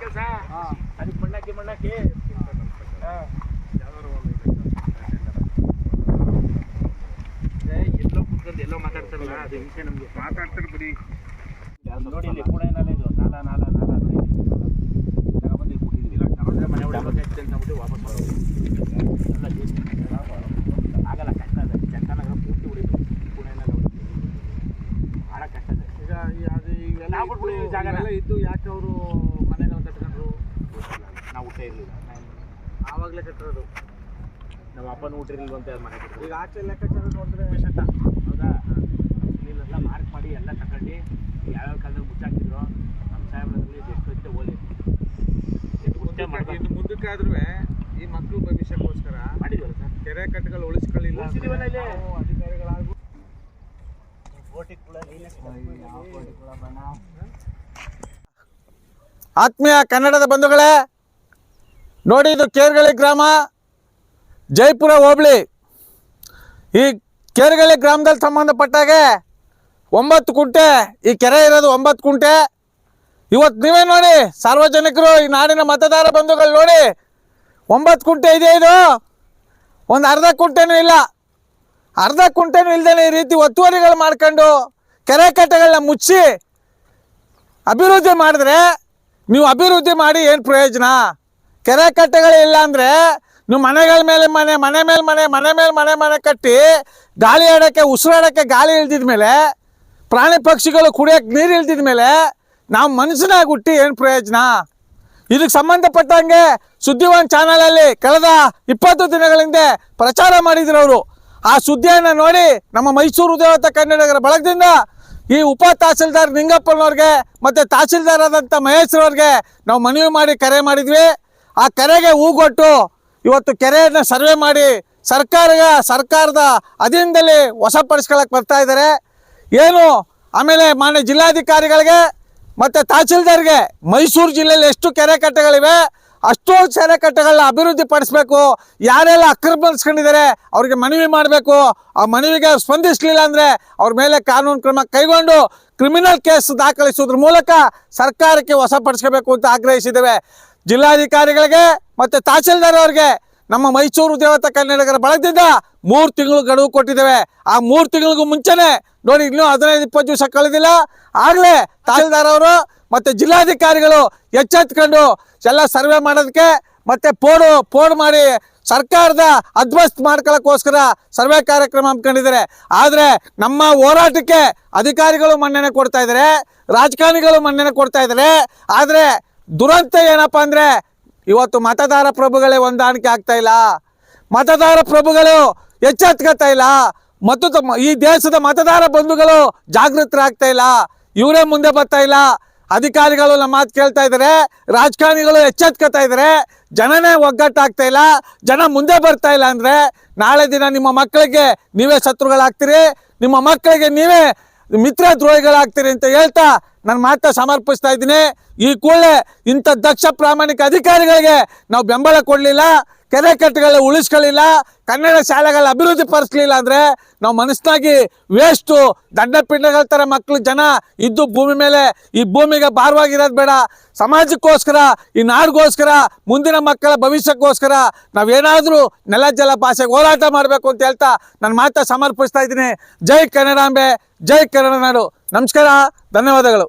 ಕೆಲಸ? ಅದಕ್ಕೆ ಮಣ್ಣಾಕಿ ಮಣ್ಣಾಕಿ ಎಲ್ಲೋ ಕುತ್ಕೊಂಡು ಎಲ್ಲೋ ಮಾತಾಡ್ತಾರಲ್ಲ ಅದು ಹಿಂಸೆ ನಮ್ಗೆ. ಮಾತಾಡ್ತಾರೆ ಬಿಡಿ. ನೋಡಿ ಇಲ್ಲಿ ಕೂಡ ಏನಲ್ಲ ಇದು ನಾಲ ನಾಲ ನಾಲ. ತಗೊಂಬಂದು ಇಲ್ಲಿ ಕೊಟ್ಟಿದ್ದೀವಿ. ಮನೆ ವಾಪಸ್ ಮಾಡೋದು. ಎಲ್ಲ ಈಗ ಅದು ಇವೆಲ್ಲ ಬಿಟ್ಬಿಡಿ ಈ ಜಾಗನ. ಇವೆಲ್ಲ ಇದ್ದು ಯಾಕೆ ಅವರು ಮನೆಗಳು ಕಟ್ಕೊಂಡ್ರು ನಾವು ಊಟ ಇರಲಿಲ್ಲ. ಆವಾಗಲೇ ಕಟ್ಟಿರೋದು. ನಮ್ಮ ಅಪ್ಪನ ಊಟ ಇರಲಿಲ್ವಂತೆ ಅದು ಮನೆ ಈಗ ಆಚೆ ಲೆಕ್ಕಾಚಾರ ನೋಡಿದ್ರೆ ಹೌದಾ? ಇಲ್ಲೆಲ್ಲ ಮಾರ್ಕ್ ಮಾಡಿ ಎಲ್ಲ ತಗೊಂಡು ಯಾವ್ಯಾವ ಕಾಲದಲ್ಲಿ ಮುಚ್ಚಾಕಿದ್ರು ನಮ್ಮ ಸಾಹೇಬ್ರಲ್ಲಿ ಎಷ್ಟು ಐತೆ ಓಲಿ. ಇನ್ನು ಮುಂದಕ್ಕಾದ್ರೂ ಈ ಮಕ್ಕಳು ಭವಿಷ್ಯಕ್ಕೋಸ್ಕರ ಮಾಡಿದ್ವಲ್ಲ ಸರ್? ಕೆರೆ ಕಟ್ಟೆಗಳು ಉಳಿಸ್ಕೊಳ್ಳಿಲ್ಲ ಅಂದ್ರೆ ಉಳ್ಸಿದೀವಲ್ಲ ಇಲ್ಲಿ? ನಾವು ಅಧಿಕಾರಿಗಳಾಗು ಆತ್ಮೀಯ ಕನ್ನಡದ ಬಂಧುಗಳೇ, ನೋಡಿ ಇದು ಕೇರ್ಗಳಿ ಗ್ರಾಮ, ಜೈಪುರ ಹೋಬಳಿ. ಈ ಕೇರ್ಗಳಿ ಗ್ರಾಮದಲ್ಲಿ ಸಂಬಂಧಪಟ್ಟಾಗೆ ಒಂಬತ್ತು ಕುಂಟೆ, ಈ ಕೆರೆ ಇರೋದು ಒಂಬತ್ತು ಕುಂಟೆ. ಇವತ್ತು ನೀವೇ ನೋಡಿ, ಸಾರ್ವಜನಿಕರು ಈ ನಾಡಿನ ಮತದಾರ ಬಂಧುಗಳು ನೋಡಿ, ಒಂಬತ್ತು ಕುಂಟೆ ಇದೆ ಇದು? ಒಂದು ಅರ್ಧ ಕುಂಟೆನೂ ಇಲ್ಲ. ಅರ್ಧ ಕುಂಟೆನೂ ಇಲ್ದೇನೆ ಈ ರೀತಿ ಒತ್ತುವರಿಗಳು ಮಾಡ್ಕೊಂಡು ಕೆರೆ ಕಟ್ಟೆಗಳನ್ನ ಮುಚ್ಚಿ ಅಭಿವೃದ್ಧಿ ಮಾಡಿದ್ರೆ ನೀವು ಅಭಿವೃದ್ಧಿ ಮಾಡಿ ಏನು ಪ್ರಯೋಜನ? ಕೆರೆ ಕಟ್ಟೆಗಳೇ ಇಲ್ಲ ಅಂದರೆ ನೀವು ಮನೆಗಳ ಮೇಲೆ ಮನೆ ಮನೆ ಮೇಲೆ ಮನೆ ಮನೆ ಮೇಲೆ ಮನೆ ಮನೆ ಕಟ್ಟಿ ಗಾಳಿ ಆಡೋಕ್ಕೆ ಉಸಿರಾಡೋಕ್ಕೆ ಗಾಳಿ ಇಳ್ದಿದ ಮೇಲೆ ಪ್ರಾಣಿ ಪಕ್ಷಿಗಳು ಕುಡಿಯೋಕ್ಕೆ ನೀರು ಇಳ್ದಿದ ಮೇಲೆ ನಾವು ಮನಸ್ಸಿನಾಗ ಹುಟ್ಟಿ ಏನು ಪ್ರಯೋಜನ? ಇದಕ್ಕೆ ಸಂಬಂಧಪಟ್ಟಂಗೆ ಸುದ್ದಿವಾನ್ ಚಾನಲಲ್ಲಿ ಕಳೆದ ಇಪ್ಪತ್ತು ದಿನಗಳ ಹಿಂದೆ ಪ್ರಚಾರ ಮಾಡಿದ್ರು ಅವರು. ಆ ಸುದ್ದಿಯನ್ನು ನೋಡಿ ನಮ್ಮ ಮೈಸೂರು ದೇವತ ಕನ್ನಡಿಗರ ಬಳಗದಿಂದ ಈ ಉಪ ತಹಸೀಲ್ದಾರ್ ನಿಂಗಪ್ಪನವ್ರಿಗೆ ಮತ್ತು ತಹಸೀಲ್ದಾರ್ ಆದಂಥ ಮಹೇಶ್ರವ್ರಿಗೆ ನಾವು ಮನವಿ ಮಾಡಿ ಕರೆ ಮಾಡಿದ್ವಿ. ಆ ಕರೆಗೆ ಹೂಗೊಟ್ಟು ಇವತ್ತು ಕೆರೆಯನ್ನು ಸರ್ವೆ ಮಾಡಿ ಸರ್ಕಾರ ಸರ್ಕಾರದ ಅಧೀನದಲ್ಲಿ ವಶಪಡಿಸ್ಕೊಳಕ್ಕೆ ಬರ್ತಾ ಇದ್ದಾರೆ ಏನು? ಆಮೇಲೆ ಮಾನ್ಯ ಜಿಲ್ಲಾಧಿಕಾರಿಗಳಿಗೆ ಮತ್ತು ತಹಸೀಲ್ದಾರ್ಗೆ ಮೈಸೂರು ಜಿಲ್ಲೆಯಲ್ಲಿ ಎಷ್ಟು ಕೆರೆ ಕಟ್ಟೆಗಳಿವೆ? ಅಷ್ಟು ಕೆರೆ ಕಟ್ಟೆಗಳನ್ನ ಅಭಿವೃದ್ಧಿ ಪಡಿಸ್ಬೇಕು. ಯಾರೆಲ್ಲ ಅಕ್ರಮಿಸ್ಕೊಂಡಿದ್ದಾರೆ ಅವ್ರಿಗೆ ಮನವಿ ಮಾಡಬೇಕು. ಆ ಮನವಿಗೆ ಅವ್ರು ಸ್ಪಂದಿಸಲಿಲ್ಲ ಅಂದರೆ ಅವ್ರ ಮೇಲೆ ಕಾನೂನು ಕ್ರಮ ಕೈಗೊಂಡು ಕ್ರಿಮಿನಲ್ ಕೇಸ್ ದಾಖಲಿಸೋದ್ರ ಮೂಲಕ ಸರ್ಕಾರಕ್ಕೆ ವಶಪಡಿಸ್ಕೋಬೇಕು ಅಂತ ಆಗ್ರಹಿಸಿದ್ದೇವೆ. ಜಿಲ್ಲಾಧಿಕಾರಿಗಳಿಗೆ ಮತ್ತು ತಹಸೀಲ್ದಾರ್ ಅವರಿಗೆ ನಮ್ಮ ಮೈಸೂರು ದೇವತಾ ಕನ್ನಡಿಗರ ಬಳಗದಿಂದ ಮೂರು ತಿಂಗಳು ಗಡುವು ಕೊಟ್ಟಿದ್ದೇವೆ. ಆ ಮೂರು ತಿಂಗಳಿಗೂ ಮುಂಚೆನೆ ನೋಡಿ ಇನ್ನೂ ಹದಿನೈದು, ಇಪ್ಪತ್ತು ದಿವಸ ಕಳೆದಿಲ್ಲ. ಆಗಲೇ ತಹಸೀಲ್ದಾರ್ ಅವರು ಮತ್ತು ಜಿಲ್ಲಾಧಿಕಾರಿಗಳು ಎಚ್ಚೆತ್ಕೊಂಡು ಎಲ್ಲ ಸರ್ವೆ ಮಾಡೋದಕ್ಕೆ ಮತ್ತೆ ಪೋಡು, ಪೋಡ್ ಮಾಡಿ ಸರ್ಕಾರದ ಅಧ್ವಸ್ತ್ ಮಾಡ್ಕೊಳ್ಳೋಕ್ಕೋಸ್ಕರ ಸರ್ವೆ ಕಾರ್ಯಕ್ರಮ ಹಮ್ಮಿಕೊಂಡಿದ್ದಾರೆ. ಆದರೆ ನಮ್ಮ ಹೋರಾಟಕ್ಕೆ ಅಧಿಕಾರಿಗಳು ಮನ್ನಣೆ ಕೊಡ್ತಾ ಇದ್ದಾರೆ, ರಾಜಕಾರಣಿಗಳು ಮನ್ನಣೆ ಕೊಡ್ತಾ ಇದ್ದಾರೆ. ಆದರೆ ದುರಂತ ಏನಪ್ಪ ಅಂದರೆ ಇವತ್ತು ಮತದಾರ ಪ್ರಭುಗಳೇ ಹೊಂದಾಣಿಕೆ ಆಗ್ತಾ ಇಲ್ಲ. ಮತದಾರ ಪ್ರಭುಗಳು ಎಚ್ಚೆತ್ಕೋತಾ ಇಲ್ಲ. ಮತ್ತು ಈ ದೇಶದ ಮತದಾರ ಬಂಧುಗಳು ಜಾಗೃತರಾಗ್ತಾ ಇಲ್ಲ. ಇವರೇ ಮುಂದೆ ಬರ್ತಾ ಇಲ್ಲ. ಅಧಿಕಾರಿಗಳು ನಮ್ಮ ಮಾತು ಕೇಳ್ತಾ ಇದ್ದಾರೆ ರಾಜಕಾರಣಿಗಳು ಎಚ್ಚೆತ್ಕೋತಾ ಇದ್ದಾರೆ ಜನನೇ ಒಗ್ಗಟ್ಟಾಗ್ತಾ ಇಲ್ಲ, ಜನ ಮುಂದೆ ಬರ್ತಾ ಇಲ್ಲ ಅಂದರೆ ನಾಳೆ ದಿನ ನಿಮ್ಮ ಮಕ್ಕಳಿಗೆ ನೀವೇ ಶತ್ರುಗಳಾಗ್ತೀರಿ, ನಿಮ್ಮ ಮಕ್ಕಳಿಗೆ ನೀವೇ ಮಿತ್ರ ದ್ರೋಹಿಗಳಾಗ್ತೀರಿ ಅಂತ ಹೇಳ್ತಾ ನನ್ನ ಮಾತ ಸಮರ್ಪಿಸ್ತಾ ಇದ್ದೀನಿ. ಈ ಕೂಡಲೇ ಇಂಥ ದಕ್ಷ ಪ್ರಾಮಾಣಿಕ ಅಧಿಕಾರಿಗಳಿಗೆ ನಾವು ಬೆಂಬಲ ಕೊಡಲಿಲ್ಲ. ಕೆರೆ ಕಟ್ಟೆಗಳ ಉಳಿಸ್ಕೊಳ್ಳಿಲ್ಲ, ಕನ್ನಡ ಶಾಲೆಗಳ ಅಭಿವೃದ್ಧಿ ಪಡಿಸ್ಲಿಲ್ಲ ಅಂದರೆ ನಾವು ಮನಸ್ಸಿನಾಗಿ ವೇಸ್ಟು ದಂಡ ಪಿಂಡಗಳ ಥರ ಮಕ್ಕಳು ಜನ ಇದ್ದು ಭೂಮಿ ಮೇಲೆ ಈ ಭೂಮಿಗೆ ಭಾರವಾಗಿರೋದು ಬೇಡ. ಸಮಾಜಕ್ಕೋಸ್ಕರ, ಈ ನಾಡಿಗೋಸ್ಕರ, ಮುಂದಿನ ಮಕ್ಕಳ ಭವಿಷ್ಯಕ್ಕೋಸ್ಕರ ನಾವೇನಾದರೂ ನೆಲ ಜಲ ಭಾಷೆಗೆ ಹೋರಾಟ ಮಾಡಬೇಕು ಅಂತ ಹೇಳ್ತಾ ನನ್ನ ಮಾತ ಸಮರ್ಪಿಸ್ತಾ ಇದ್ದೀನಿ. ಜೈ ಕನ್ನಡಾಂಬೆ, ಜೈ ಕನ್ನಡ ನಾಡು. ನಮಸ್ಕಾರ, ಧನ್ಯವಾದಗಳು.